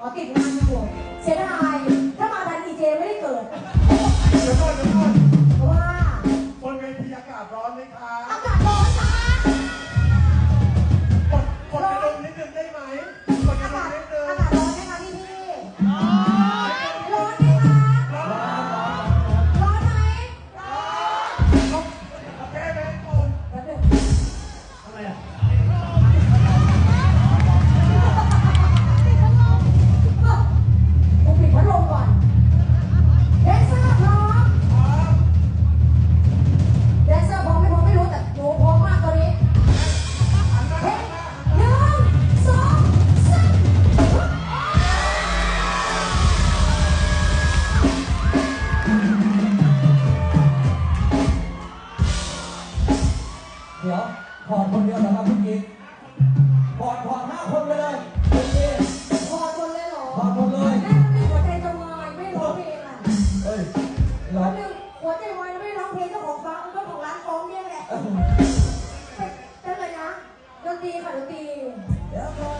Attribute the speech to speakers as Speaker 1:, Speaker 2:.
Speaker 1: อ๋อติดงานอยู่เสียดาย ถ้ามาทันดีเจไม่ได้เกิด
Speaker 2: เดี๋ยวก่อนเดี๋ยวก่อน
Speaker 1: เพราะว่า
Speaker 2: บนเวทีอากาศร้อนไหมคะ
Speaker 3: ถอดคนเดียวเหรอครับพี่กิ๊กถอดถอดห้าคนไปเลยโอเค
Speaker 1: พอจนเลยเหรอ
Speaker 3: ถอดหมดเลย
Speaker 1: แม่มันมีหัวใจจะวายไม่ร้องเพลงอะ
Speaker 3: เอ้ยเหรอ
Speaker 1: แป๊บนึงหัวใจวายแล้วไม่ร้องเพลงเจ้าของฟังเจ้าของร้านฟ้องเนี่ยแหละเป็นเลยนะดนตรีค่ะดนตรี
Speaker 3: เดี๋ยวก่อ